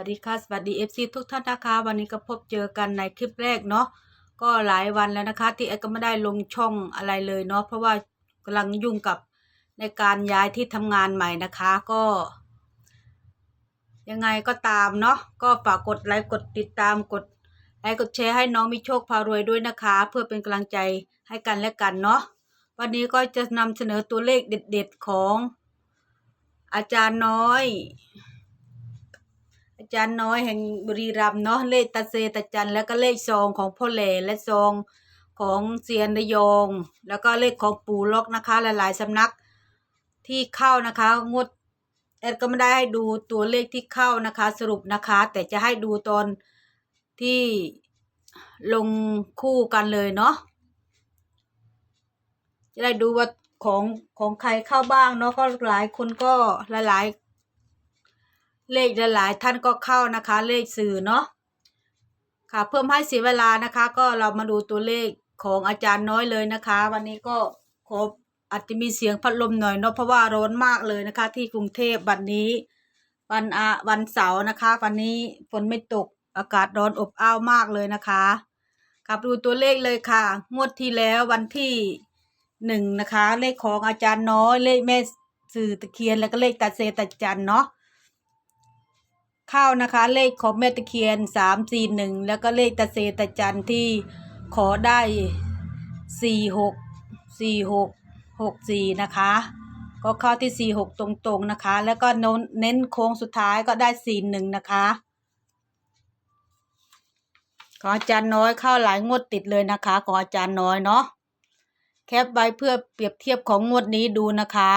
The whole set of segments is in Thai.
วัสดีค่ะ สวัสดี FC ทุกท่านนะคะ วันนี้ก็พบเจอกันในคลิปแรกเนาะก็หลายวันแล้วนะคะ ที่แอดก็ไม่ได้ลงช่องอะไรเลยเนาะเพราะว่ากำลังยุ่งกับในการย้ายที่ทำงานใหม่นะคะก็ ยังไงก็ตามเนาะก็ฝากกดไลค์กดติดตามกดไลค์กดแชร์ให้น้องมีโชคพารวยด้วยนะคะ เพื่อเป็นกำลังใจให้กันและกันเนาะวันนี้ก็จะนำเสนอตัวเลขเด็ด ๆของอาจารย์น้อย จารย์น้อยแห่งบุรีรัมย์เนาะเลขตาเซตาจันแล้วก็เลขซองของพ่อเหล่และซองของเซียนระยอง แล้วก็เลขของปู่ล็อกนะคะ หลายๆสำนักที่เข้านะคะงดแอดก็ไม่ได้ให้ดูตัวเลขที่เข้านะคะ สรุปนะคะ แต่จะให้ดูตอนที่ลงคู่กันเลยเนาะจะได้ดูว่าของของใครเข้าบ้างเนาะก็หลายคนก็หลายๆ เลขหลายๆ ท่านก็เข้านะคะ เลขสื่อเนาะค่ะเพิ่มให้เสียเวลานะคะ ก็เรามาดูตัวเลขของอาจารย์น้อยเลยนะคะ วันนี้ก็ขออาจจะมีเสียงพัดลมหน่อยเนาะเพราะว่าร้อนมากเลยนะคะ ที่กรุงเทพวันนี้ วันอาวันเสาร์นะคะ วันนี้ฝนไม่ตกอากาศร้อนอบอ้าวมากเลยนะคะครับดูตัวเลขเลยค่ะ งวดที่แล้ววันที่หนึ่งนะคะ เลขของอาจารย์น้อยเลขแม่สื่อตะเคียนแล้วก็เลขตาเซตาจันเนาะ เข้านะคะ เลขของแม่ตะเคียนสามสี่หนึ่งแล้วก็เลขตาเซตาจันที่ขอได้สี่หกสี่หกหกสี่นะคะ ก็เข้าที่สี่หกตรงๆนะคะ แล้วก็เน้นโค้งสุดท้ายก็ได้สี่หนึ่งนะคะขออาจารย์น้อยเข้าหลายงวดติดเลยนะคะขออาจารย์น้อยเนาะแคปไว้เพื่อเปรียบเทียบของงวดนี้ดูนะคะ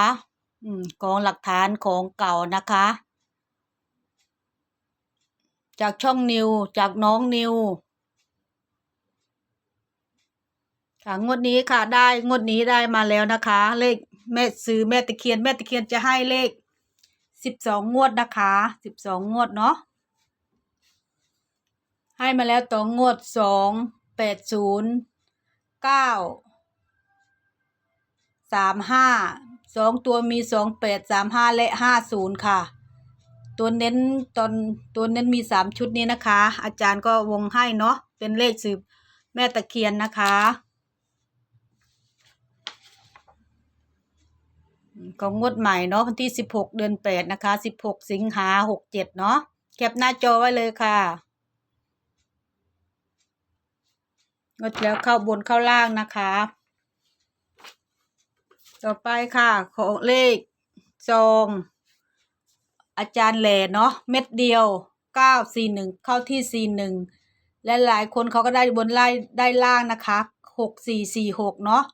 อืมของหลักฐานของเก่านะคะ จากช่องนิว จากน้องนิว ค่ะงวดนี้ค่ะได้งวดนี้ได้มาแล้วนะคะ เลขแม่ซื้อแม่ตะเคียนแม่ตะเคียนจะให้เลขสิบสองงวดนะคะสิบสองงวดเนาะให้มาแล้วต่องวดสองแปดศูนย์เก้าสามห้าสองตัวมีสองแปดสามห้าและห้าศูนย์ค่ะ ตัวเน้นตอนตัวเน้นมีสามชุดนี้นะคะ อาจารย์ก็วงให้เนาะเป็นเลขสืบแม่ตะเคียนนะคะ ก็งวดใหม่เนาะวันที่สิบหกเดือนแปดนะคะสิบหกสิงหาหกเจ็ดเนาะแคปหน้าจอไว้เลยค่ะงวดแล้วเข้าบนเข้าล่างนะคะ ต่อไปค่ะ ของเลขซอง อาจารย์แหล่เนาะเม็ดเดียวเก้าสี่หนึ่งเข้าที่สี่หนึ่งและหลายคนเขาก็ได้บนไล่ได้ล่างนะคะหกสี่สี่หกเนาะ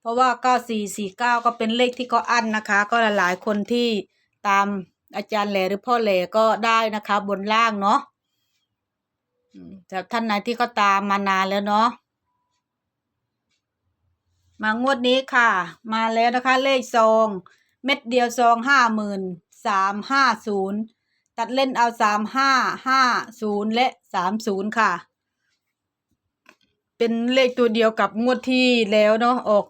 เพราะว่าเก้าสี่สี่เก้าก็เป็นเลขที่ก็อั้นนะคะ ก็หลายคนที่ตามอาจารย์แหล่หรือพ่อแหล่ก็ได้นะคะ บนล่างเนาะแต่ท่านไหนที่เขาตามมานานแล้วเนาะมางวดนี้ค่ะ มาแล้วนะคะ เลขซอง เม็ดเดียวซองห้าหมื่น สามห้าศูนย์ตัดเล่นเอาสามห้าห้าศูนย์และสามศูนย์ค่ะ เป็นเลขตัวเดียวกับงวดที่แล้วเนาะออก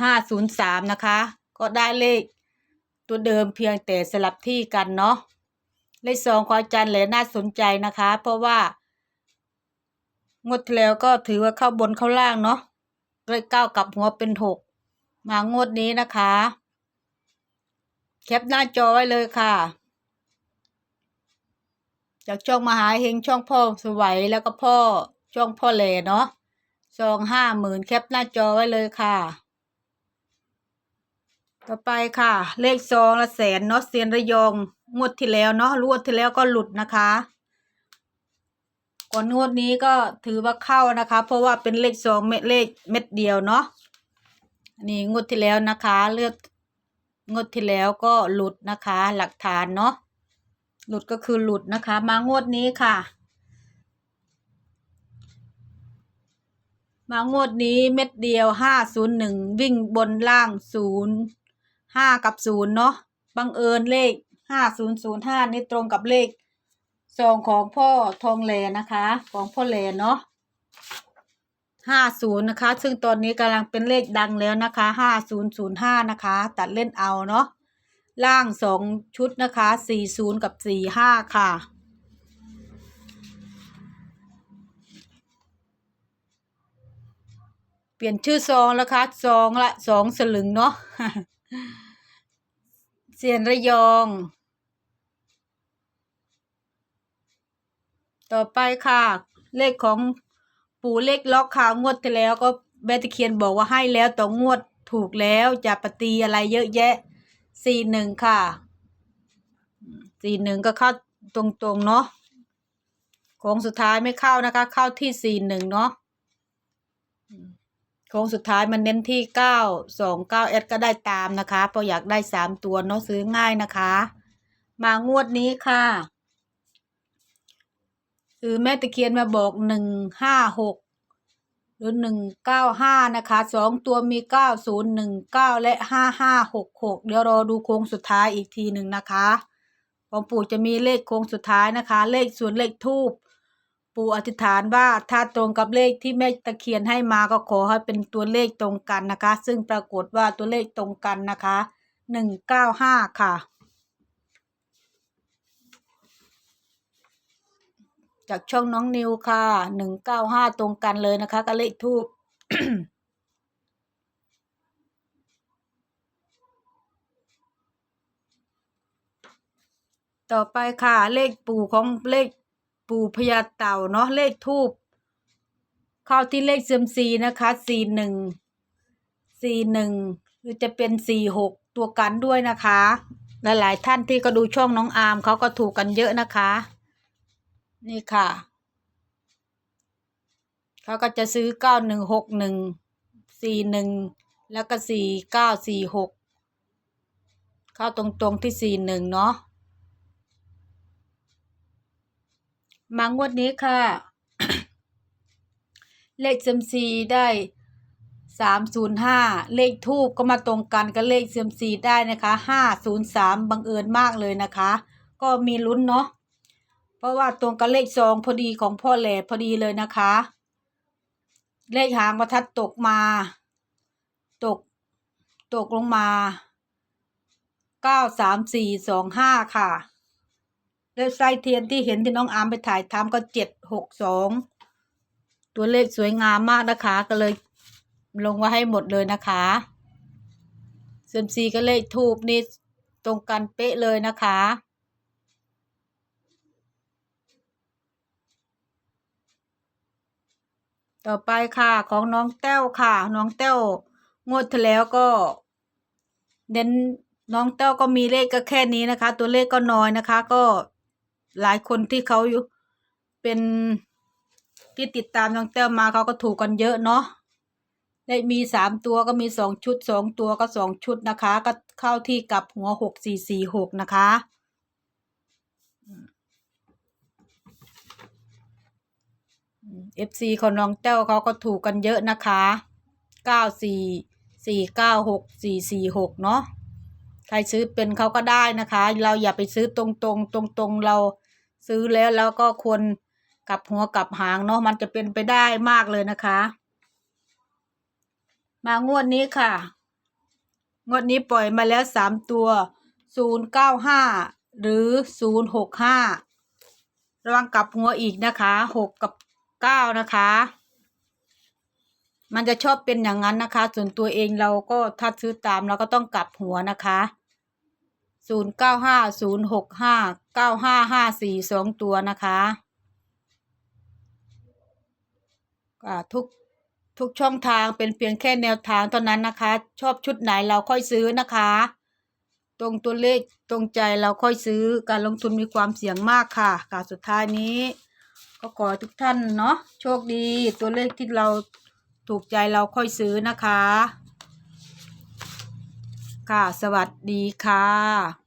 ห้าศูนย์สามนะคะ ก็ได้เลขตัวเดิมเพียงแต่สลับที่กันเนาะเลขสองของอาจารย์แหลน่าสนใจนะคะ เพราะว่างวดแล้วก็ถือว่าเข้าบนเข้าล่างเนาะเลขเก้ากับหัวเป็นหกมางวดนี้นะคะ แคปหน้าจอไว้เลยค่ะ จากช่องมหาเฮงช่องพ่อสวัยแล้วก็พ่อช่องพ่อแหล่เนาะซองห้าหมื่นแคปหน้าจอไว้เลยค่ะ ต่อไปค่ะ เลขซองละแสนเนาะเซียนระยองงวดที่แล้วเนาะงวดที่แล้วก็หลุดนะคะก่อนงวดนี้ก็ถือว่าเข้านะคะ เพราะว่าเป็นเลขซองเม็ดเลขเม็ดเดียวเนาะนี่งวดที่แล้วนะคะ เลือก งวดที่แล้วก็หลุดนะคะ หลักฐานเนาะหลุดก็คือหลุดนะคะ มางวดนี้ค่ะ มางวดนี้เม็ดเดียวห้าศูนย์หนึ่งวิ่งบนล่างศูนย์ห้ากับศูนย์เนาะบังเอิญเลขห้าศูนย์ศูนย์ห้านี่ตรงกับเลขซองของพ่อทองแหลนะคะ ของพ่อแหลเนาะ ห้าศูนย์นะคะ ซึ่งตอนนี้กำลังเป็นเลขดังแล้วนะคะห้าศูนย์ศูนย์ห้านะคะ ตัดเล่นเอาเนาะล่างสองชุดนะคะสี่ศูนย์กับสี่ห้าค่ะเปลี่ยนชื่อซองแล้วคะซองละสองสลึงเนาะเสียนระยอง ต่อไปค่ะ เลขของ ปู่เลขล็อกค่ะงวดที่แล้วก็แบตะเคียนบอกว่าให้แล้วต่องวดถูกแล้วจะปฏิอะไรเยอะแยะสี่หนึ่งค่ะสี่หนึ่งก็เข้าตรงๆเนาะโค้งสุดท้ายไม่เข้านะคะ เข้าที่สี่หนึ่งเนาะโค้งสุดท้ายมันเน้นที่เก้าสองเก้าเอสก็ได้ตามนะคะเพราะอยากได้สามตัวเนาะซื้อง่ายนะคะ มางวดนี้ค่ะ คือแม่ตะเคียนมาบอกหนึ่งห้าหกหรือหนึ่งเก้าห้านะคะสองตัวมีเก้าศูนย์หนึ่งเก้าและห้าห้าหกหกเดี๋ยวรอดูโค้งสุดท้ายอีกทีหนึ่งนะคะของปู่จะมีเลขโค้งสุดท้ายนะคะ เลขส่วนเลขทูบปู่อธิษฐานว่าถ้าตรงกับเลขที่แม่ตะเคียนให้มาก็ขอให้เป็นตัวเลขตรงกันนะคะ ซึ่งปรากฏว่าตัวเลขตรงกันนะคะหนึ่งเก้าห้าค่ะ จากช่องน้องนิวค่ะหนึ่งเก้าห้าตรงกันเลยนะคะกับเลขทูบต่อไปค่ะ เลขปู่ของเลขปู่พญาเต่าเนาะเลขทูบเข้าที่เลขเซียมซีนะคะสี่หนึ่งสี่หนึ่งหรือจะเป็นสี่หกตัวกันด้วยนะคะ หลาย ๆ ท่านที่ก็ดูช่องน้องอาร์มเขาก็ถูกกันเยอะนะคะ นี่ค่ะ เขาก็จะซื้อเก้าหนึ่งหกหนึ่งสี่หนึ่งแล้วก็สี่เก้าสี่หกเข้าตรงๆที่สี่หนึ่งเนาะมางวดนี้ค่ะ เลขเซยมซีได้สามศูนย์ห้าเลขทูบก็มาตรงกันกับเลขเซยมซีได้นะคะห้าศูนย์สามบังเอิญมากเลยนะคะ ก็มีลุ้นเนาะ เพราะว่าตรงกับเลขซองพอดีของพ่อแหล่พอดีเลยนะคะ เลขหางประทัดตกมา ตก ตกลงมาเก้าสามสี่สองห้าค่ะ แล้วไส้เทียนที่เห็นที่น้องอาร์มไปถ่ายทำก็เจ็ดหกสองตัวเลขสวยงามมากนะคะ ก็เลยลงไว้ให้หมดเลยนะคะเซมซีก็เลขทูบนี่ตรงกันเป๊ะเลยนะคะ ต่อไปค่ะของน้องแต้วค่ะ น้องแต้วงวดที่แล้วก็เน้นน้องแต้วก็มีเลขก็แค่นี้นะคะ ตัวเลขก็น้อยนะคะ ก็หลายคนที่เขาอยู่เป็นที่ติดตามน้องแต้วมาเขาก็ถูกกันเยอะเนาะได้มีสามตัวก็มีสองชุดสองตัวก็สองชุดนะคะ ก็เข้าที่กับหัวหกสี่สี่หกนะคะ เอฟซีของน้องแต้วเขาก็ถูกกันเยอะนะคะเก้าสี่สี่เก้าหกสี่สี่หกเนาะใครซื้อเป็นเขาก็ได้นะคะ เราอย่าไปซื้อตรงตรงตรงตรงเราซื้อแล้วแล้วก็ควรกลับหัวกลับหางเนาะมันจะเป็นไปได้มากเลยนะคะ มางวดนี้ค่ะ งวดนี้ปล่อยมาแล้วสามตัวศูนย์เก้าห้าหรือศูนย์หกห้าระวังกลับหัวอีกนะคะหกกับ เก้านะคะ มันจะชอบเป็นอย่างนั้นนะคะ ส่วนตัวเองเราก็ถ้าซื้อตามเราก็ต้องกลับหัวนะคะศูนย์เก้าห้าศูนย์หกห้าเก้าห้าห้าสี่สองตัวนะคะอ่าทุกทุกช่องทางเป็นเพียงแค่แนวทางเท่านั้นนะคะ ชอบชุดไหนเราค่อยซื้อนะคะ ตรงตัวเลขตรงใจเราค่อยซื้อการลงทุนมีความเสี่ยงมากค่ะการสุดท้ายนี้ ก็ขอทุกท่านเนาะโชคดีตัวเลขที่เราถูกใจเราค่อยซื้อนะคะ ค่ะ สวัสดีค่ะ